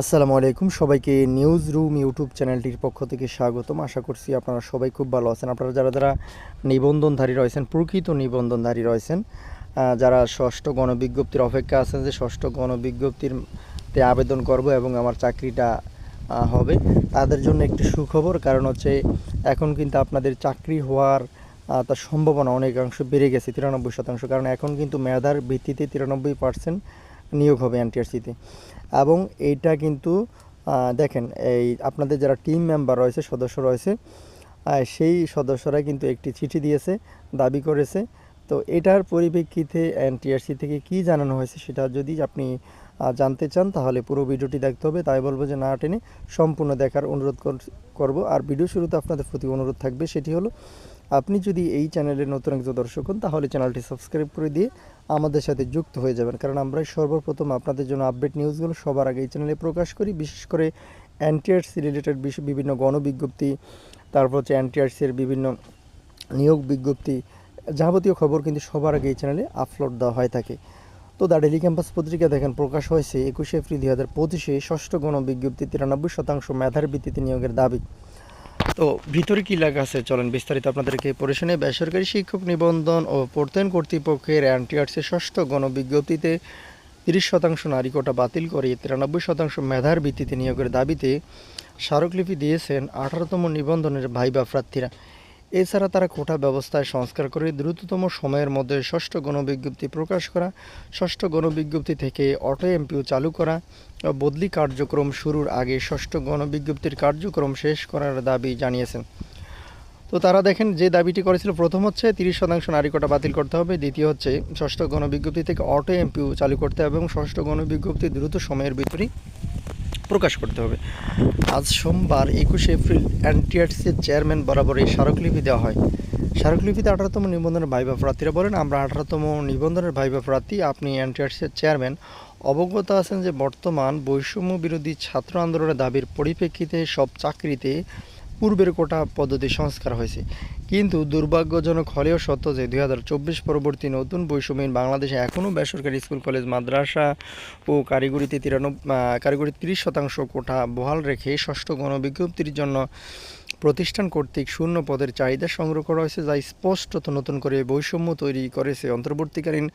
আসসালামু আলাইকুম। সবাইকে নিউজ রুম ইউটিউব চ্যানেলটির পক্ষ থেকে স্বাগতম। আশা করছি আপনারা সবাই খুব ভালো আছেন। আপনারা যারা যারা নিবন্ধনধারী রয়েছেন, প্রকৃত নিবন্ধনধারী রয়েছেন যারা ষষ্ঠ গণবিজ্ঞপ্তির অপেক্ষা আছেন যে ষষ্ঠ গণবিজ্ঞপ্তির তে আবেদন করব এবং আমার চাকরিটা হবে, তাদের জন্য একটি সুখবর। কারণ হচ্ছে এখন কিন্তু আপনাদের চাকরি হওয়ার তার সম্ভাবনা অনেকাংশ বেড়ে গেছে, তিরানব্বই শতাংশ। কারণ এখন কিন্তু মেধার ভিত্তিতে তিরানব্বই পার্সেন্ট নিয়োগ হবে এনটিআরসিতে এবং এইটা কিন্তু দেখেন, এই আপনাদের যারা টিম মেম্বার রয়েছে, সদস্য রয়েছে সেই সদস্যরা কিন্তু একটি চিঠি দিয়েছে, দাবি করেছে। তো এটার পরিপ্রেক্ষিতে এনটিআরসি থেকে কি জানানো হয়েছে সেটা যদি আপনি জানতে চান, তাহলে পুরো ভিডিওটি দেখতে হবে। তাই বলব যে না টেনে সম্পূর্ণ দেখার অনুরোধ কর- করব। আর ভিডিও শুরুতে আপনাদের প্রতি অনুরোধ থাকবে, সেটি হলো আপনি যদি এই চ্যানেলের নতুন একজন দর্শক হন, তাহলে চ্যানেলটি সাবস্ক্রাইব করে দিয়ে আমাদের সাথে যুক্ত হয়ে যাবেন। কারণ আমরা সর্বপ্রথম আপনাদের জন্য আপডেট নিউজগুলো সবার আগে এই চ্যানেলে প্রকাশ করি, বিশেষ করে এনটিআরসি রিলেটেড বিভিন্ন গণবিজ্ঞপ্তি, তারপর হচ্ছে এনটিআরসির বিভিন্ন নিয়োগ বিজ্ঞপ্তি যাবতীয় খবর কিন্তু সবার আগে এই চ্যানেলে আপলোড দেওয়া হয়ে থাকে। তো দ্য ডেলি ক্যাম্পাস পত্রিকা দেখেন, প্রকাশ হয়েছে একুশে এপ্রিল দুই হাজার পঁচিশে ষষ্ঠ গণবিজ্ঞপ্তি তিরানব্বই শতাংশ মেধার ভিত্তিতে নিয়োগের দাবি। তো ভিতরে কি লেখা আছে? চলেন বিস্তারিত আপনাদেরকে পরিশনে বেসরকারি শিক্ষক নিবন্ধন ও প্রত্যয়ন কর্তৃপক্ষের অ্যান্টিয়ার্সের ষষ্ঠ গণবিজ্ঞপ্তিতে তিরিশ শতাংশ নারী কোটা বাতিল করে তিরানব্বই শতাংশ মেধার ভিত্তিতে নিয়োগের দাবিতে স্মারকলিপি দিয়েছেন আঠারোতম নিবন্ধনের ভাইবা প্রার্থীরা। এছাড়া তারা কোটা ব্যবস্থায় সংস্কার করে দ্রুততম সময়ের মধ্যে ষষ্ঠ গণবিজ্ঞপ্তি প্রকাশ করা, ষষ্ঠ গণবিজ্ঞপ্তি থেকে অটো এমপিও চালু করা বদলি কার্যক্রম শুরুর আগে ষষ্ঠ গণবিজ্ঞপ্তির কার্যক্রম শেষ করার দাবি জানিয়েছেন। তো তারা দেখেন, যে দাবিটি করেছিল, প্রথম হচ্ছে তিরিশ শতাংশ নারী কোটা বাতিল করতে হবে, দ্বিতীয় হচ্ছে ষষ্ঠ গণবিজ্ঞপ্তি থেকে অটো এমপিও চালু করতে হবে এবং ষষ্ঠ গণবিজ্ঞপ্তি দ্রুত সময়ের ভিতরেই প্রকাশ করতে হবে। আজ সোমবার একুশে এপ্রিল এনটিআরসির চেয়ারম্যান বরাবর এই স্মারকলিপি দেওয়া হয়। স্মারকলিপিতে আঠারোতম নিবন্ধনের ভাইবা প্রার্থীরা বলেন, আমরা আঠারোতম নিবন্ধনের ভাইবা প্রার্থী, আপনি এনটিআরসির চেয়ারম্যান। অবগত আছেন যে বর্তমান বৈষম্য বিরোধী ছাত্র আন্দোলনের দাবির পরিপ্রেক্ষিতে সব চাকরিতে পূর্বের কোটা পদ্ধতি সংস্কার হয়েছে। কিন্তু দুর্ভাগ্যজনক হলেও সত্য যে দুই হাজার চব্বিশ পরবর্তী নতুন বৈষম্যহীন বাংলাদেশে এখনও বেসরকারি স্কুল, কলেজ, মাদ্রাসা ও কারিগরিতে তিরানব্বই কারিগরি তিরিশ শতাংশ কোটা বহাল রেখে ষষ্ঠ গণবিজ্ঞপ্তির জন্য প্রতিষ্ঠান কর্তৃক শূন্য পদের চাহিদা সংগ্রহ করা হয়েছে, যা স্পষ্টত নতুন করে বৈষম্য তৈরি করেছে। অন্তর্বর্তীকালীন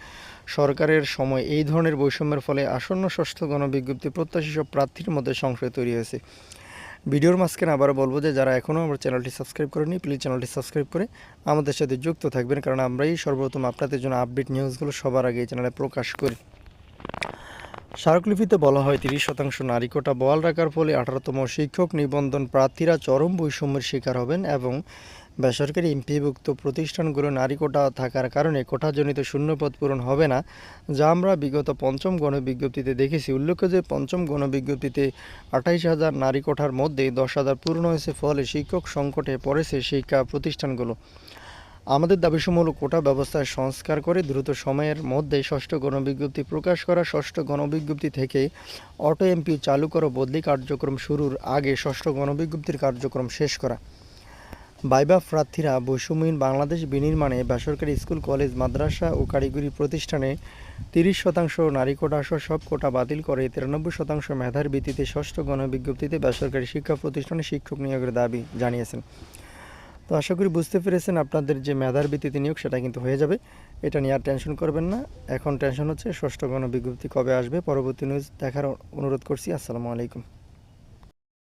সরকারের সময় এই ধরনের বৈষম্যের ফলে আসন্ন ষষ্ঠ গণবিজ্ঞপ্তি প্রত্যাশী সব প্রার্থীর মধ্যে সংশয় তৈরি হয়েছে। ভিডিওর মাঝখানে আবারও বলব যে যারা এখনও আমার চ্যানেলটি সাবস্ক্রাইব করেনি প্লিজ চ্যানেলটি সাবস্ক্রাইব করে আমাদের সাথে যুক্ত থাকবেন, কারণ আমরাই সর্বপ্রথম আপনাদের জন্য আপডেট নিউজগুলো সবার আগে চ্যানেলে প্রকাশ করি। স্মারকলিপিতে বলা হয়, তিরিশ শতাংশ নারী কোটা বল রাখার ফলে আঠারোতম শিক্ষক নিবন্ধন প্রার্থীরা চরম বৈষম্যের শিকার হবেন এবং বেসরকারি এমপিভুক্ত প্রতিষ্ঠানগুলো নারী কোটা থাকার কারণে কোটাজনিত শূন্যপদ পূরণ হবে না, যা আমরা বিগত পঞ্চম গণবিজ্ঞপ্তিতে দেখেছি। উল্লেখ্য যে পঞ্চম গণবিজ্ঞপ্তিতে আঠাইশ হাজার নারী কোঠার মধ্যে দশ হাজার পূর্ণ হয়েছে, ফলে শিক্ষক সংকটে পড়েছে শিক্ষা প্রতিষ্ঠানগুলো। আমাদের দাবিসমূহ হলো কোটা ব্যবস্থায় সংস্কার করে দ্রুত সময়ের মধ্যে ষষ্ঠ গণবিজ্ঞপ্তি প্রকাশ করা, ষষ্ঠ গণবিজ্ঞপ্তি থেকে অটো এমপি চালু করা বদলি কার্যক্রম শুরুর আগে ষষ্ঠ গণবিজ্ঞপ্তির কার্যক্রম শেষ করা। বাইবা প্রার্থীরা বৈষম্যহীন বাংলাদেশ বিনির্মাণে বেসরকারি স্কুল, কলেজ, মাদ্রাসা ও কারিগরি প্রতিষ্ঠানে তিরিশ শতাংশ নারী কোটা সহ সব কোটা বাতিল করে তিরানব্বই শতাংশ মেধার ভিত্তিতে ষষ্ঠ গণবিজ্ঞপ্তিতে বেসরকারি শিক্ষা প্রতিষ্ঠানে শিক্ষক নিয়োগের দাবি জানিয়েছেন। তো আশা করি বুঝতে পেরেছেন আপনাদের যে মেধার ভিত্তিতে নিয়োগ সেটা কিন্তু হয়ে যাবে। এটা নিয়ে আর টেনশন করবেন না। এখন টেনশন হচ্ছে ষষ্ঠ গণবিজ্ঞপ্তি কবে আসবে, পরবর্তী নিউজ দেখার অনুরোধ করছি। আসসালামু আলাইকুম।